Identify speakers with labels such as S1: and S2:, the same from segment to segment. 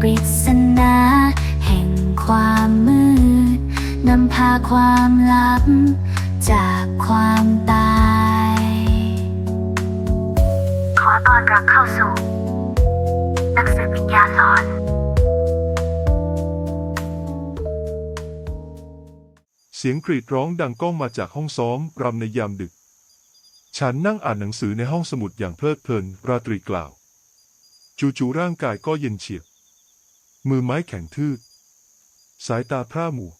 S1: ปริศนา แห่งความมืดนำพาความลับ จากความตาย ขอต้อนรับเข้าสู่นักสืบวิญญาณหลอน
S2: เสียงกรีดร้องดังก้องมาจากห้องซ้อมรำในยามดึก ฉันนั่งอ่านหนังสือในห้องสมุดอย่างเพลิดเพลิน ราตรีกล่าว จู่ๆร่างกายก็เย็นเฉียบ มือไม้แข็งทื่อสายตาพร่ามัว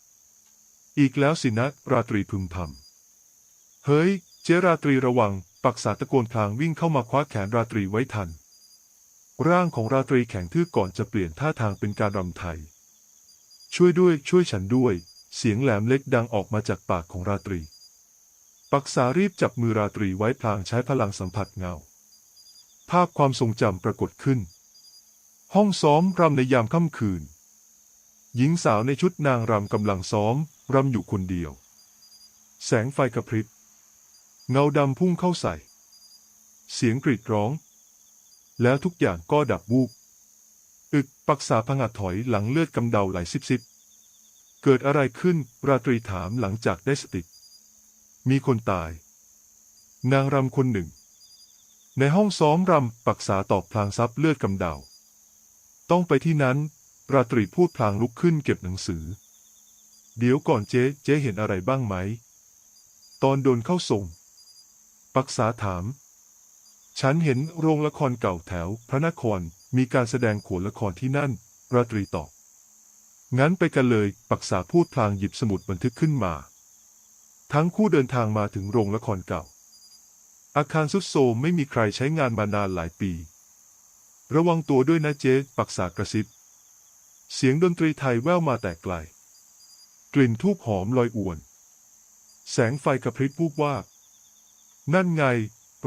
S2: อีกแล้วสินะราตรีพึมพำเฮ้ย เจราตรีระวัง ปักษาตะโกนพลางวิ่งเข้ามาคว้าแขนราตรีไว้ทัน ร่างของราตรีแข็งทื่อก่อนจะเปลี่ยนท่าทางเป็นการรำไทย ช่วยด้วยช่วยฉันด้วย เสียงแหลมเล็กดังออกมาจากปากของราตรี ปักษารีบจับมือราตรีไว้พลางใช้พลังสัมผัสเงา ภาพความทรงจำปรากฏขึ้น ห้องซ้อมรำในยามค่ำคืน หญิงสาวในชุดนางรำกำลังซ้อมรำอยู่คนเดียว แสงไฟกระพริบ เงาดำพุ่งเข้าใส่ เสียงกรีดร้อง แล้วทุกอย่างก็ดับวูบ อึกปักษาพงัดถอยหลังเลือดกำเดาไหลซิบซิบเกิดอะไรขึ้นราตรีถามหลังจากได้สติ มีคนตาย นางรำคนหนึ่ง ในห้องซ้อมรำปักษาตอบพลางซับเลือดกำเดา ต้องไปที่นั้น ราตรีพูดพลางลุกขึ้นเก็บหนังสือ เดี๋ยวก่อนเจ๊ เจ๊เห็นอะไรบ้างไหม ตอนโดนเข้าส่ง ปักษาถาม ฉันเห็นโรงละครเก่าแถว พระนคร มีการแสดงโขนละครที่นั่น ราตรีตอบ งั้นไปกันเลย ปักษาพูดพลางหยิบสมุดบันทึกขึ้นมา ทั้งคู่เดินทางมาถึงโรงละครเก่าอาคารสุดโทรมไม่มีใครใช้งานมานานหลายปี ระวังตัวด้วยนะเจ๊ปักษากระซิบ เสียงดนตรีไทยแว่วมาแต่ไกล กลิ่นทูบหอมลอยอวน แสงไฟกระพริบวูบวาบนั่นไง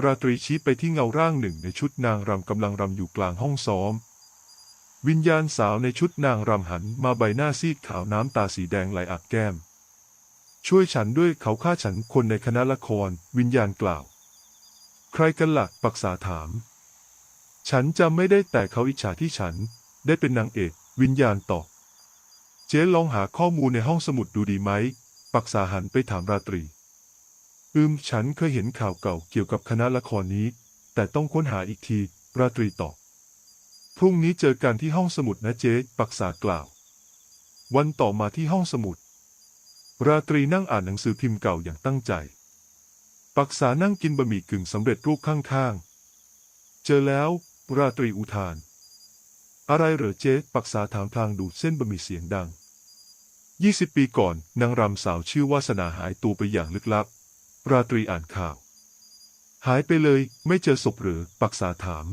S2: ราตรีชี้ไปที่เงาร่างหนึ่งในชุดนางรำกำลังรำอยู่กลางห้องซ้อม วิญญาณสาวในชุดนางรำหันมาใบหน้าซีดขาวน้ำตาสีแดงไหลอักแก้ม ช่วยฉันด้วยเขาฆ่าฉันคนในคณะละคร วิญญาณกล่าว ใครกันละ่ะปักษาถาม ฉันจำไม่ได้แต่เขาอิจฉาที่ฉันได้เป็นนางเอกวิญญาณตอบเจ๊ลองหาข้อมูลในห้องสมุดดูดีไหม ปักษาหันไปถามราตรี อืมฉันเคยเห็นข่าวเก่าเกี่ยวกับคณะละครนี้ แต่ต้องค้นหาอีกที ราตรีตอบ พรุ่งนี้เจอกันที่ห้องสมุดนะเจ๊ปักษากล่าว วันต่อมาที่ห้องสมุด ราตรีนั่งอ่านหนังสือพิมพ์เก่าอย่างตั้งใจ ปักษานั่งกินบะหมี่กึ่งสำเร็จรูปข้างๆ เจอแล้ว ราตรีอุทาน อะไรเหรอเจ๊ปักษาถามพลางดูดเส้นบะหมี่เสียงดังยี่สิบปีก่อนนางรำสาวชื่อวาสนาหายตัวไปอย่างลึกลับ ราตรีอ่านข่าว หายไปเลยไม่เจอศพหรือปักษาถาม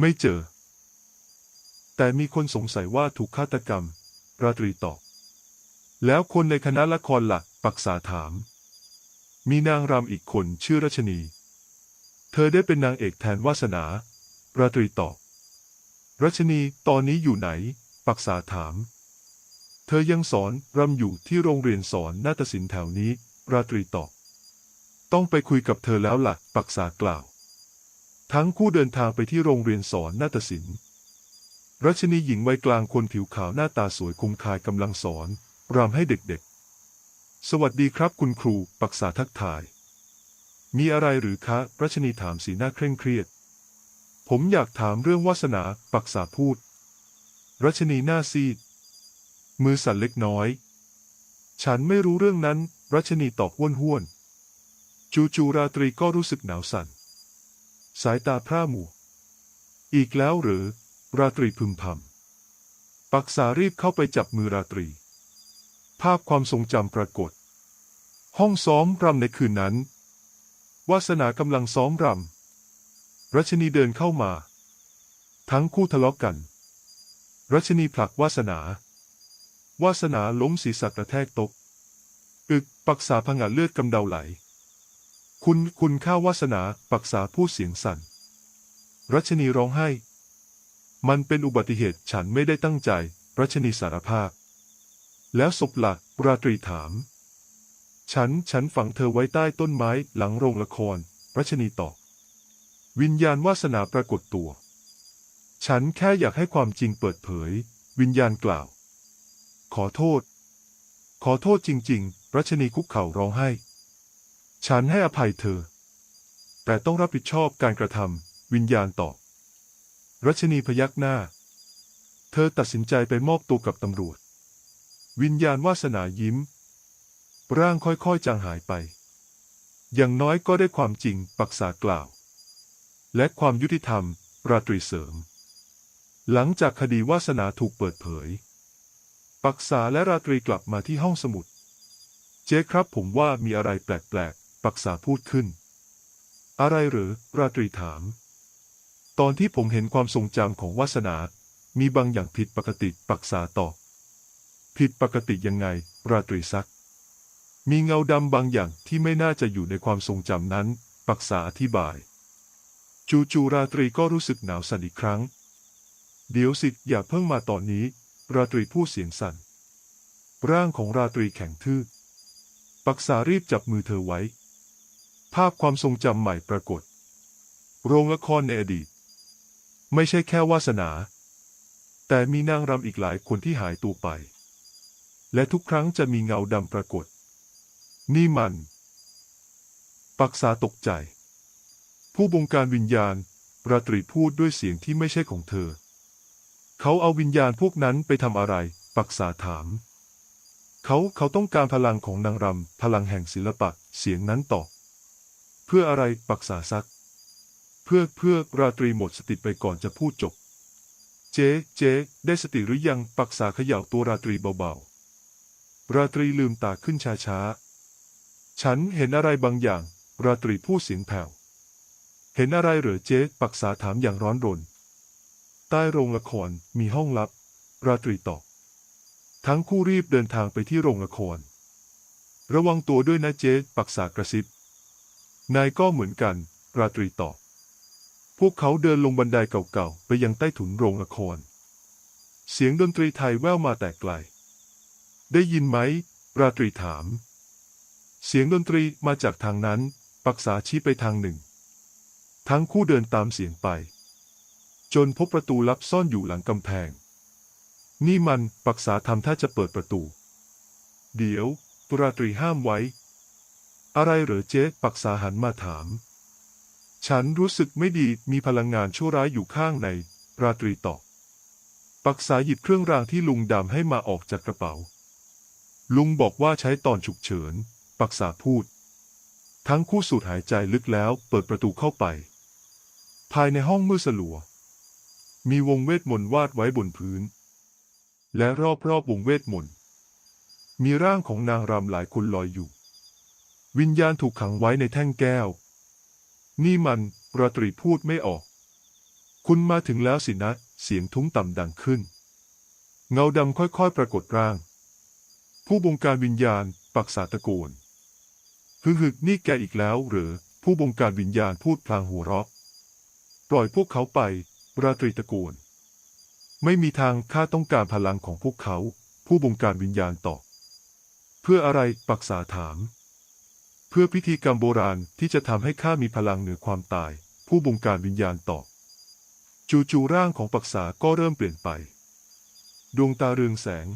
S2: ไม่เจอ แต่มีคนสงสัยว่าถูกฆาตกรรม ราตรีตอบแล้วคนในคณะละครละ่ะปักษาถาม มีนางรำอีกคนชื่อรัชนี เธอได้เป็นนางเอกแทนวาสนา ราตรีตอบ รัชนีตอนนี้อยู่ไหน ปักษาถาม เธอยังสอนรำอยู่ที่โรงเรียนสอนนาฏศิลป์แถวนี้ ราตรีตอบ ต้องไปคุยกับเธอแล้วล่ะ ปักษากล่าว ทั้งคู่เดินทางไปที่โรงเรียนสอนนาฏศิลป์รัชนีหญิงวัยกลางคนผิวขาวหน้าตาสวยคมคายกำลังสอนรำให้เด็กๆ สวัสดีครับคุณครู ปักษาทักทาย มีอะไรหรือคะ รัชนีถามสีหน้าเคร่งเครียด ผมอยากถามเรื่องวาสนาปักษาพูด รัชนีหน้าซีด มือสั่นเล็กน้อย ฉันไม่รู้เรื่องนั้น รัชนีตอบห้วนห้วน จู่ๆราตรีก็รู้สึกหนาวสั่น สายตาพร่ามัวอีกแล้วหรือ ราตรีพึมพำปักษารีบเข้าไปจับมือราตรี ภาพความทรงจำปรากฏ ห้องซ้อมรำในคืนนั้น วาสนากำลังซ้อมรำ รัชนีเดินเข้ามา ทั้งคู่ทะเลาะกัน รัชนีผลักวาสนา วาสนาล้มศีรษะกระแทกต๊ะอึกปักษาผงาดเลือดกำเดาไหล คุณคุณข้าวาสนาปักษาพูดเสียงสั่น รัชนีร้องไห้ มันเป็นอุบัติเหตุฉันไม่ได้ตั้งใจ รัชนีสารภาพ แล้วศพหลักราตรีถาม ฉันฉันฝังเธอไว้ใต้ต้นไม้หลังโรงละคร รัชนีตอบ วิญญาณวาสนาปรากฏตัว ฉันแค่อยากให้ความจริงเปิดเผย วิญญาณกล่าว ขอโทษ ขอโทษจริง ๆ รัชนีคุกเข่าร้องไห้ ฉันให้อภัยเธอ แต่ต้องรับผิดชอบการกระทำวิญญาณตอบ รัชนีพยักหน้า เธอตัดสินใจไปมอบตัวกับตำรวจ วิญญาณวาสนายิ้ม ร่างค่อยๆจางหายไป อย่างน้อยก็ได้ความจริงปักษากล่าว และความยุติธรรม ราตรีเสริม หลังจากคดีวาสนาถูกเปิดเผย ปักษาและราตรีกลับมาที่ห้องสมุด เจ๊ครับผมว่ามีอะไรแปลกๆ ปักษาพูดขึ้น อะไรหรือ ราตรีถาม ตอนที่ผมเห็นความทรงจำของวาสนา มีบางอย่างผิดปกติปักษาตอบ ผิดปกติยังไง ราตรีซัก มีเงาดำบางอย่างที่ไม่น่าจะอยู่ในความทรงจำนั้น ปักษาอธิบาย จู่ๆราตรีก็รู้สึกหนาวสั่นอีกครั้ง เดี๋ยวสิอย่าเพิ่งมาตอนนี้ ราตรีพูดเสียงสั่น ร่างของราตรีแข็งทื่อ ปักษารีบจับมือเธอไว้ ภาพความทรงจำใหม่ปรากฏ โรงละครในอดีต ไม่ใช่แค่วาสนา แต่มีนางรำอีกหลายคนที่หายตัวไป และทุกครั้งจะมีเงาดำปรากฏ นี่มัน ปักษาตกใจ ผู้บงการวิญญาณ ราตรีพูดด้วยเสียงที่ไม่ใช่ของเธอ เขาเอาวิญญาณพวกนั้นไปทำอะไร ปักษาถาม เขาเขาต้องการพลังของนางรำ พลังแห่งศิลปะ เสียงนั้นตอบ เพื่ออะไร ปักษาซัก เพื่อเพื่อราตรีหมดสติไปก่อนจะพูดจบ เจ๊เจ๊ได้สติหรือยัง ปักษาเขย่าตัวราตรีเบาๆ ราตรีลืมตาขึ้นช้าๆ ฉันเห็นอะไรบางอย่าง ราตรีพูดเสียงแผ่ว เห็นอะไรเหรอเจ๊ปักษาถามอย่างร้อนรน ใต้โรงละครมีห้องลับ ราตรีตอบทั้งคู่รีบเดินทางไปที่โรงละคร ระวังตัวด้วยนะเจ๊ปักษากระซิบ นายก็เหมือนกัน ราตรีตอบพวกเขาเดินลงบันไดเก่าๆ ไปยังใต้ถุนโรงละคร เสียงดนตรีไทยแว่วมาแต่ไกล ได้ยินไหม ราตรีถาม เสียงดนตรีมาจากทางนั้น ปักษาชี้ไปทางหนึ่ง ทั้งคู่เดินตามเสียงไป จนพบประตูลับซ่อนอยู่หลังกำแพง นี่มันปักษาทำท่าจะเปิดประตู เดี๋ยวราตรีห้ามไว้ อะไรเหรอเจ๊ปักษาหันมาถาม ฉันรู้สึกไม่ดีมีพลังงานชั่วร้ายอยู่ข้างใน ราตรีตอบปักษาหยิบเครื่องรางที่ลุงดำให้มาออกจากกระเป๋า ลุงบอกว่าใช้ตอนฉุกเฉิน ปักษาพูด ทั้งคู่สูดหายใจลึกแล้วเปิดประตูเข้าไป ภายในห้องมืดสลัว มีวงเวทมนต์วาดไว้บนพื้น และรอบๆวงเวทมนต์มีร่างของนางรำหลายคนลอยอยู่ วิญญาณถูกขังไว้ในแท่งแก้ว นี่มันราตรีพูดไม่ออก คุณมาถึงแล้วสินะ เสียงทุ้งต่ำดังขึ้น เงาดำค่อยๆ ปรากฏร่าง ผู้บงการวิญญาณปักษาตะโกนฮึฮึนี่แกอีกแล้ว หรือผู้บงการวิญญาณพูดพลางหัวเราะ ปล่อยพวกเขาไป ราตรีตะโกนไม่มีทางข้าต้องการพลังของพวกเขา ผู้บงการวิญญาณตอบเพื่ออะไรปักษาถาม เพื่อพิธีกรรมโบราณที่จะทำให้ข้ามีพลังเหนือความตาย ผู้บงการวิญญาณตอบจู่ๆร่างของปักษาก็เริ่มเปลี่ยนไป ดวงตาเรืองแสง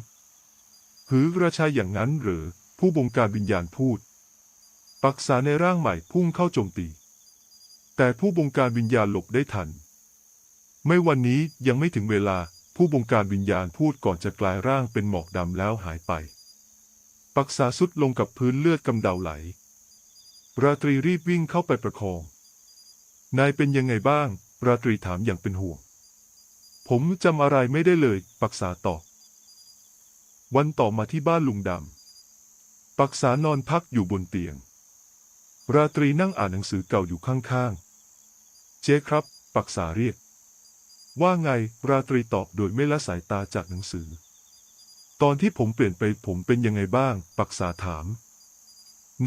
S2: หือราชาอย่างนั้นหรือผู้บงการวิญญาณพูด ปักษาในร่างใหม่พุ่งเข้าโจมตี แต่ผู้บงการวิญญาณหลบได้ทัน ไม่วันนี้ยังไม่ถึงเวลาผู้บงการวิญญาณพูดก่อนจะกลายร่างเป็นหมอกดำแล้วหายไป ปักษาสุดลงกับพื้นเลือดกำเดาไหล ราตรีรีบวิ่งเข้าไปประคอง นายเป็นยังไงบ้าง ราตรีถามอย่างเป็นห่วง ผมจำอะไรไม่ได้เลย ปักษาตอบ วันต่อมาที่บ้านลุงดำปักษานอนพักอยู่บนเตียง ราตรีนั่งอ่านหนังสือเก่าอยู่ข้างๆ เจ๊ครับ ปักษาเรียก ว่าไง ราตรีตอบโดยไม่ละสายตาจากหนังสือ ตอนที่ผมเปลี่ยนไปผมเป็นยังไงบ้าง ปักษาถาม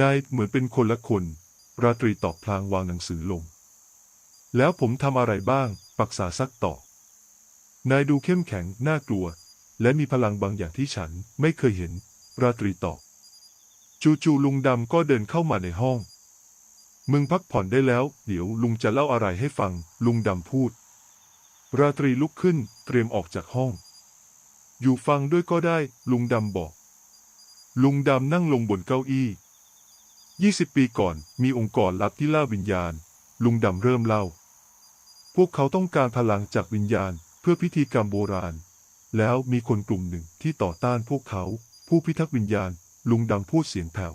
S2: นายเหมือนเป็นคนละคน ราตรีตอบพลางวางหนังสือลง แล้วผมทำอะไรบ้าง ปักษาซักต่อ นายดูเข้มแข็ง น่ากลัว และมีพลังบางอย่างที่ฉันไม่เคยเห็น ราตรีตอบ จู่ๆลุงดำก็เดินเข้ามาในห้อง มึงพักผ่อนได้แล้ว เดี๋ยวลุงจะเล่าอะไรให้ฟัง ลุงดำพูด ราตรีลุกขึ้น เตรียมออกจากห้อง อยู่ฟังด้วยก็ได้ ลุงดำบอก ลุงดำนั่งลงบนเก้าอี้ยี่สิบปีก่อน มีองค์กรลับที่ล่าวิญญาณ ลุงดำเริ่มเล่า พวกเขาต้องการพลังจากวิญญาณ เพื่อพิธีกรรมโบราณ แล้วมีคนกลุ่มหนึ่งที่ต่อต้านพวกเขา ผู้พิทักษ์วิญญาณ ลุงดำพูดเสียงแผ่ว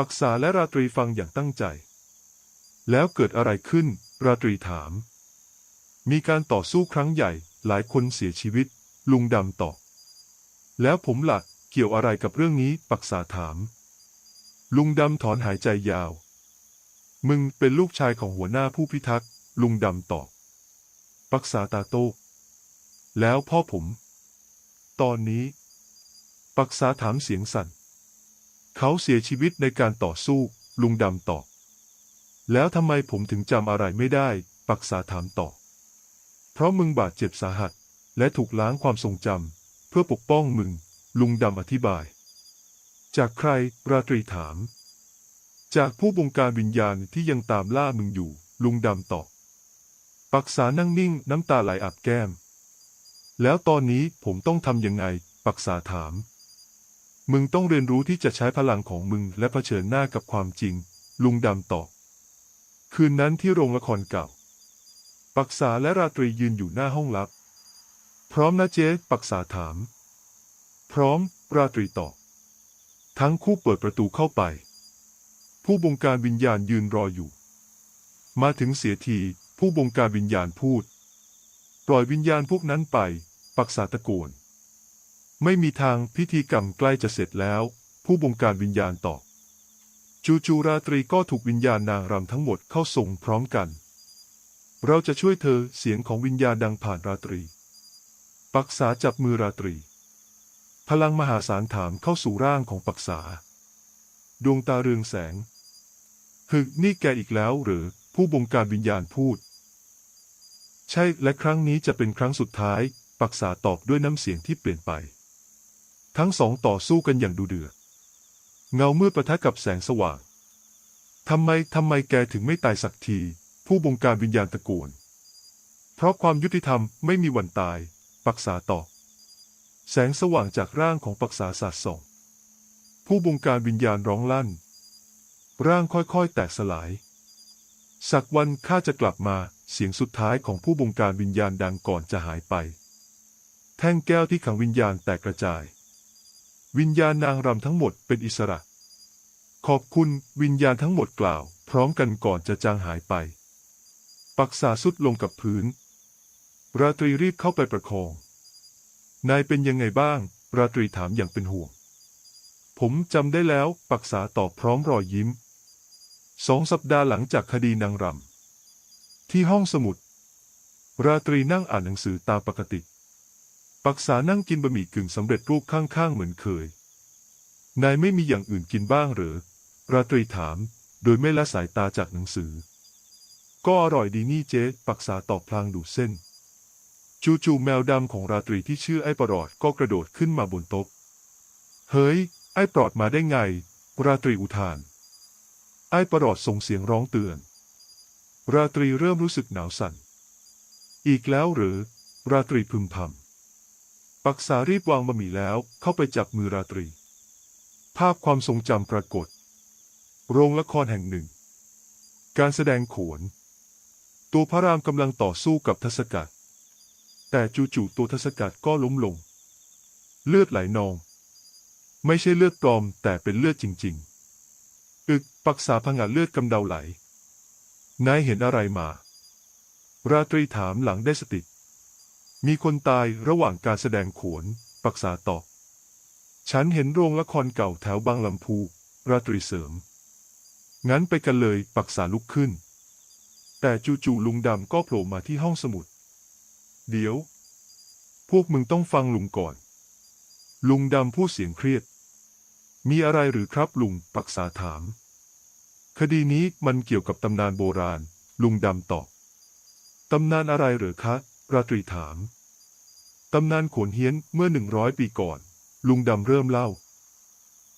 S2: ปักษาและราตรีฟังอย่างตั้งใจ แล้วเกิดอะไรขึ้น ราตรีถาม มีการต่อสู้ครั้งใหญ่ หลายคนเสียชีวิต ลุงดำตอบ แล้วผมหลักเกี่ยวอะไรกับเรื่องนี้ ปักษาถาม ลุงดำถอนหายใจยาว มึงเป็นลูกชายของหัวหน้าผู้พิทักษ์ ลุงดำตอบ ปักษาตาโต แล้วพ่อผม ตอนนี้ ปักษาถามเสียงสั่น เขาเสียชีวิตในการต่อสู้ ลุงดำตอบ แล้วทำไมผมถึงจำอะไรไม่ได้ ปักษาถามต่อ เพราะมึงบาดเจ็บสาหัส และถูกล้างความทรงจำเพื่อปกป้องมึง ลุงดำอธิบาย จากใคร ราตรีถาม จากผู้บงการวิญญาณที่ยังตามล่ามึงอยู่ ลุงดำตอบ ปักษานั่งนิ่งน้ำตาไหลอาบแก้ม แล้วตอนนี้ผมต้องทำยังไง ปักษาถาม มึงต้องเรียนรู้ที่จะใช้พลังของมึงและเผชิญหน้ากับความจริง ลุงดำตอบ คืนนั้นที่โรงละครเก่า ปักษาและราตรียืนอยู่หน้าห้องลับ พร้อมนะเจ๊ปักษาถาม พร้อม ราตรีตอบ ทั้งคู่เปิดประตูเข้าไป ผู้บงการวิญญาณยืนรออยู่ มาถึงเสียที ผู้บงการวิญญาณพูด ปล่อยวิญญาณพวกนั้นไป ปักษาตะโกน ไม่มีทางพิธีกรรมใกล้จะเสร็จแล้ว ผู้บงการวิญญาณตอบจูจูราตรีก็ถูกวิญญาณนางรำทั้งหมดเข้าส่งพร้อมกัน เราจะช่วยเธอเสียงของวิญญาณดังผ่านราตรี ปักษาจับมือราตรี พลังมหาศาลถามเข้าสู่ร่างของปักษา ดวงตาเรืองแสงฮึกนี่แกอีกแล้วหรือผู้บงการวิญญาณพูด ใช่และครั้งนี้จะเป็นครั้งสุดท้าย ปักษาตอบด้วยน้ำเสียงที่เปลี่ยนไป ทั้งสองต่อสู้กันอย่างดูเดือด เงามืดปะทะกับแสงสว่าง ทำไม ทำไมแกถึงไม่ตายสักที ผู้บงการวิญญาณตะโกน เพราะความยุติธรรมไม่มีวันตาย ปักษาตอบแสงสว่างจากร่างของปักษาสาดส่อง ผู้บงการวิญญาณร้องลั่น ร่างค่อยๆ แตกสลาย สักวันข้าจะกลับมา เสียงสุดท้ายของผู้บงการวิญญาณดังก่อนจะหายไป แท่งแก้วที่ขังวิญญาณแตกกระจาย วิญญาณนางรำทั้งหมดเป็นอิสระ ขอบคุณวิญญาณทั้งหมดกล่าว พร้อมกันก่อนจะจางหายไป ปักษาสุดลงกับพื้น ราตรีรีบเข้าไปประคอง นายเป็นยังไงบ้าง ราตรีถามอย่างเป็นห่วง ผมจำได้แล้วปักษาตอบพร้อมรอยยิ้ม สองสัปดาห์หลังจากคดีนางรำที่ห้องสมุด ราตรีนั่งอ่านหนังสือตามปกติ ปักษานั่งกินบะหมี่กึ่งสำเร็จรูปข้างๆเหมือนเคย นายไม่มีอย่างอื่นกินบ้างหรือ ราตรีถาม โดยไม่ละสายตาจากหนังสือ ก็อร่อยดีนี่เจ๊ปักษาตอบพลางดูเส้น จู่ๆแมวดำของราตรีที่ชื่อไอ้ปลอดก็กระโดดขึ้นมาบนโต๊ะ เฮ้ย ไอ้ปลอดมาได้ไง ราตรีอุทาน ไอ้ปลอดส่งเสียงร้องเตือน ราตรีเริ่มรู้สึกหนาวสั่น อีกแล้วหรือ ราตรีพึมพำ ปักษารีบวางบะหมี่แล้วเข้าไปจับมือราตรี ภาพความทรงจำปรากฏ โรงละครแห่งหนึ่ง การแสดงโขน ตัวพระรามกำลังต่อสู้กับทศกัณฐ์แต่จู่ๆตัวทศกัณฐ์ก็ล้มลง เลือดไหลนอง ไม่ใช่เลือดปลอมแต่เป็นเลือดจริง ๆ อึกปักษาผงะเลือดกำเดาไหล นายเห็นอะไรมา ราตรีถามหลังได้สติ มีคนตายระหว่างการแสดงโขนปักษาตอบฉันเห็นโรงละครเก่าแถวบางลำพู ราตรีเสริม งั้นไปกันเลยปักษาลุกขึ้น แต่จู่ๆลุงดำก็โผล่มาที่ห้องสมุด เดี๋ยว พวกมึงต้องฟังลุงก่อน ลุงดำพูดเสียงเครียด มีอะไรหรือครับลุงปักษาถาม คดีนี้มันเกี่ยวกับตำนานโบราณ ลุงดำตอบ ตำนานอะไรเหรอคะ ราตรีถาม ตำนานโขนเฮี้ยนเมื่อหนึ่งร้อยปีก่อน ลุงดำเริ่มเล่า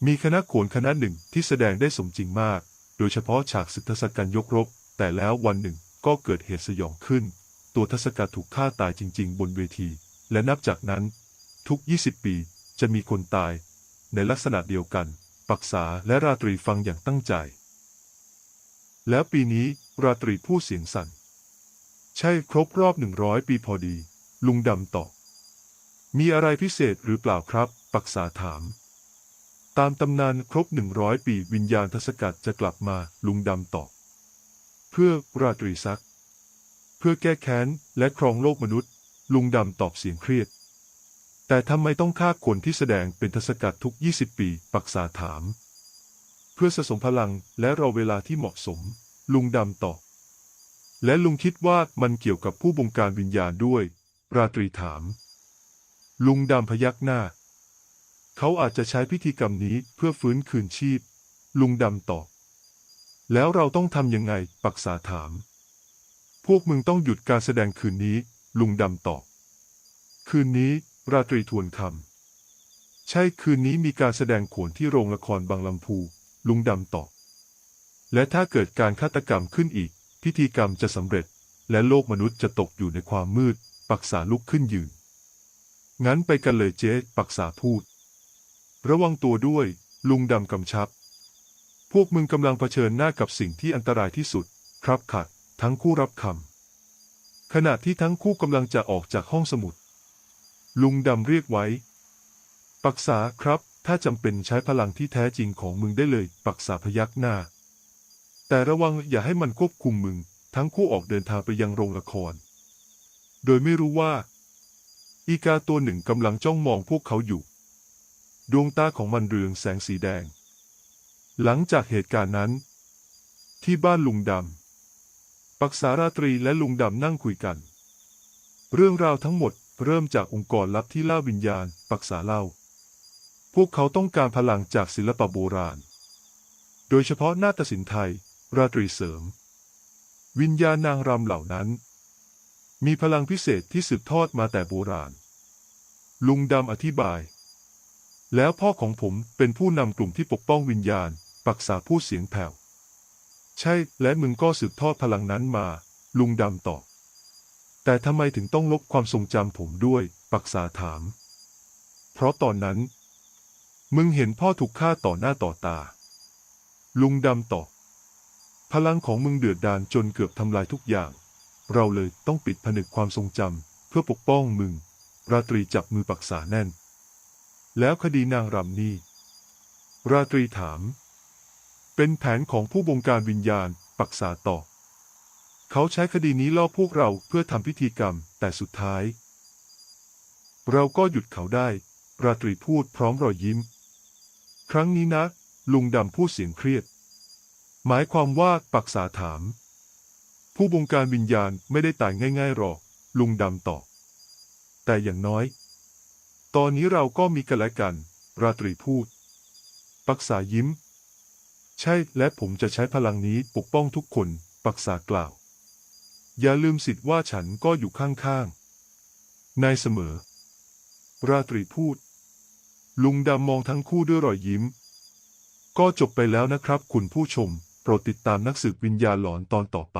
S2: มีคณะโขนคณะหนึ่งที่แสดงได้สมจริงมาก โดยเฉพาะฉากศึกทศกัณฐ์ยกรบ แต่แล้ววันหนึ่งก็เกิดเหตุสยองขึ้น ตัวทศกัณฐ์ถูกฆ่าตายจริง ๆ บนเวที และนับจากนั้น ทุก 20 ปีจะมีคนตาย ในลักษณะเดียวกัน ปักษาและราตรีฟังอย่างตั้งใจ แล้วปีนี้ราตรีพูดเสียงสั่น ใช่ครบรอบหนึ่งร้อยปีพอดี ลุงดำตอบมีอะไรพิเศษหรือเปล่าครับ ปักษาถาม ตามตำนานครบหนึ่งร้อยปีวิญญาณทศกัณฐ์จะกลับมาลุงดำตอบเพื่อราตรีซัก เพื่อแก้แค้นและครองโลกมนุษย์ ลุงดำตอบเสียงเครียด แต่ทำไมต้องฆ่าคนที่แสดงเป็นทศกัณฐ์ทุก 20 ปี ปักษาถาม เพื่อสะสมพลังและรอเวลาที่เหมาะสม ลุงดำตอบ และลุงคิดว่ามันเกี่ยวกับผู้บงการวิญญาณด้วย ราตรีถาม ลุงดำพยักหน้า เขาอาจจะใช้พิธีกรรมนี้เพื่อฟื้นคืนชีพ ลุงดำตอบ แล้วเราต้องทำยังไง ปักษาถาม พวกมึงต้องหยุดการแสดงคืนนี้ ลุงดำตอบ คืนนี้ ราตรีทวนคำ ใช่คืนนี้มีการแสดงโขนที่โรงละครบางลำพู ลุงดำตอบ และถ้าเกิดการฆาตกรรมขึ้นอีก พิธีกรรมจะสำเร็จ และโลกมนุษย์จะตกอยู่ในความมืด ปักษาลุกขึ้นยืน งั้นไปกันเลยเจ๊ปักษาพูด ระวังตัวด้วย ลุงดำกำชับ พวกมึงกำลังเผชิญหน้ากับสิ่งที่อันตรายที่สุด ครับขัด ทั้งคู่รับคำ ขณะที่ทั้งคู่กำลังจะออกจากห้องสมุด ลุงดำเรียกไว้ ปักษาครับ ถ้าจำเป็นใช้พลังที่แท้จริงของมึงได้เลย ปักษาพยักหน้า แต่ระวังอย่าให้มันควบคุมมึง ทั้งคู่ออกเดินทางไปยังโรงละคร โดยไม่รู้ว่า อีกาตัวหนึ่งกำลังจ้องมองพวกเขาอยู่ ดวงตาของมันเรืองแสงสีแดง หลังจากเหตุการณ์นั้น ที่บ้านลุงดำปักษาราตรีและลุงดำนั่งคุยกัน เรื่องราวทั้งหมดเริ่มจากองค์กรลับที่ล่าวิญญาณ ปักษาเล่า พวกเขาต้องการพลังจากศิลปะโบราณ โดยเฉพาะนาฏศิลป์ไทย ราตรีเสริม วิญญาณนางรำเหล่านั้น มีพลังพิเศษที่สืบทอดมาแต่โบราณ ลุงดำอธิบาย แล้วพ่อของผมเป็นผู้นำกลุ่มที่ปกป้องวิญญาณ ปักษาพูดเสียงแผ่ว ใช่และมึงก็สืบทอดพลังนั้นมา ลุงดำตอบแต่ทำไมถึงต้องลบความทรงจำผมด้วย ปักษาถาม เพราะตอนนั้น มึงเห็นพ่อถูกฆ่าต่อหน้าต่อตา ลุงดำตอบ พลังของมึงเดือดดาลจนเกือบทำลายทุกอย่าง เราเลยต้องปิดผนึกความทรงจำเพื่อปกป้องมึง ราตรีจับมือปักษาแน่น แล้วคดีนางรำนี่ ราตรีถาม เป็นแผนของผู้บงการวิญญาณปักษาตอบเขาใช้คดีนี้ล่อพวกเราเพื่อทำพิธีกรรม แต่สุดท้าย เราก็หยุดเขาได้ ราตรีพูดพร้อมรอยยิ้ม ครั้งนี้นะ ลุงดำพูดเสียงเครียด หมายความว่าปักษาถาม ผู้บงการวิญญาณไม่ได้ตายง่ายๆหรอก ลุงดำตอบแต่อย่างน้อย ตอนนี้เราก็มีกันและกัน ราตรีพูด ปักษายิ้ม ใช่และผมจะใช้พลังนี้ปกป้องทุกคน ปักษากล่าว อย่าลืมสิทธิ์ว่าฉันก็อยู่ข้างๆนายเสมอ ราตรีพูด ลุงดำมองทั้งคู่ด้วยรอยยิ้ม ก็จบไปแล้วนะครับคุณผู้ชม โปรดติดตามนักสืบวิญญาณหลอนตอนต่อไป